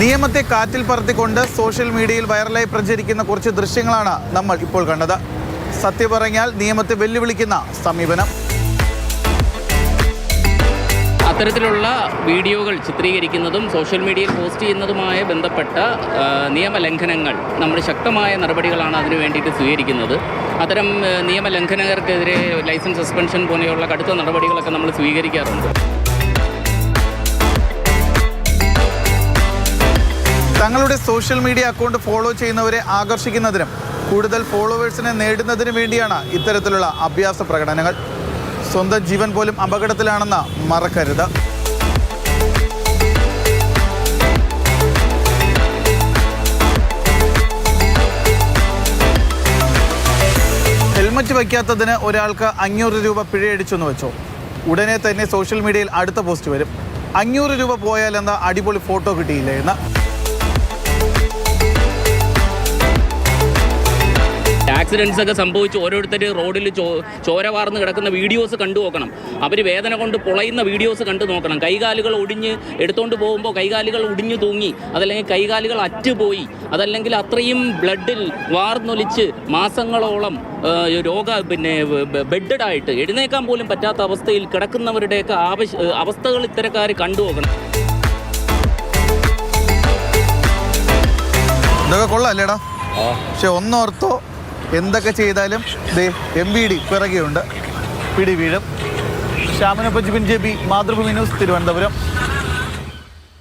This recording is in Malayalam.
നിയമത്തെ കാറ്റിൽ പറത്തിക്കൊണ്ട് സോഷ്യൽ മീഡിയയിൽ വൈറലായി പ്രചരിക്കുന്ന കുറച്ച് ദൃശ്യങ്ങളാണ് നമ്മൾ ഇപ്പോൾ കണ്ടത്. സത്യം പറഞ്ഞാൽ നിയമത്തെ വെല്ലുവിളിക്കുന്ന സമീപനം. അത്തരത്തിലുള്ള വീഡിയോകൾ ചിത്രീകരിക്കുന്നതും സോഷ്യൽ മീഡിയയിൽ പോസ്റ്റ് ചെയ്യുന്നതുമായ ബന്ധപ്പെട്ട നിയമലംഘനങ്ങൾ നമ്മൾ ശക്തമായ നടപടികളാണ് അതിനു വേണ്ടിയിട്ട് സ്വീകരിക്കുന്നത്. അത്തരം നിയമലംഘനകർക്കെതിരെ ലൈസൻസ് സസ്പെൻഷൻ പോലെയുള്ള കടുത്ത നടപടികളൊക്കെ നമ്മൾ സ്വീകരിക്കാറുണ്ട്. തങ്ങളുടെ സോഷ്യൽ മീഡിയ അക്കൗണ്ട് ഫോളോ ചെയ്യുന്നവരെ ആകർഷിക്കുന്നതിനും കൂടുതൽ ഫോളോവേഴ്സിനെ നേടുന്നതിനും വേണ്ടിയാണ് ഇത്തരത്തിലുള്ള അഭ്യാസ പ്രകടനങ്ങൾ. സ്വന്തം ജീവൻ പോലും അപകടത്തിലാണെന്ന് മറക്കരുത്. ഹെൽമറ്റ് വയ്ക്കാത്തതിന് ഒരാൾക്ക് അഞ്ഞൂറ് രൂപ പിഴയടിച്ചെന്ന് വെച്ചോ. ഉടനെ തന്നെ സോഷ്യൽ മീഡിയയിൽ അടുത്ത പോസ്റ്റ് വരും. അഞ്ഞൂറ് രൂപ പോയാൽ എന്താ അടിപൊളി ഫോട്ടോ കിട്ടിയില്ലേ എന്ന്. ആക്സിഡൻസ് ഒക്കെ സംഭവിച്ച് ഓരോരുത്തർ റോഡിൽ ചോ ചോര വാർന്ന് കിടക്കുന്ന വീഡിയോസ് കണ്ടു നോക്കണം. അവർ വേദന കൊണ്ട് പൊളയുന്ന വീഡിയോസ് കണ്ടു നോക്കണം. കൈകാലുകൾ ഒടിഞ്ഞ് എടുത്തുകൊണ്ട് പോകുമ്പോൾ കൈകാലുകൾ ഒടിഞ്ഞു തൂങ്ങി അതല്ലെങ്കിൽ കൈകാലുകൾ അറ്റുപോയി അതല്ലെങ്കിൽ അത്രയും ബ്ലഡിൽ വാർന്നൊലിച്ച് മാസങ്ങളോളം രോഗ പിന്നെ ബെഡഡ് ആയിട്ട് എഴുന്നേക്കാൻ പോലും പറ്റാത്ത അവസ്ഥയിൽ കിടക്കുന്നവരുടെയൊക്കെ ആവശ്യ അവസ്ഥകൾ ഇത്തരക്കാർ കണ്ടു നോക്കണം. ഇതൊക്കെ കൊള്ളാം അല്ലേടാ? പക്ഷെ ഒന്നോർത്തോ എന്തൊക്കെ ചെയ്താലും ദേ എം വി ഡി പിറകെയുണ്ട്. പിടി വീഴും. ശ്യാമനൊപ്പം Jibin J B Mathrubhumi news Thiruvananthapuram.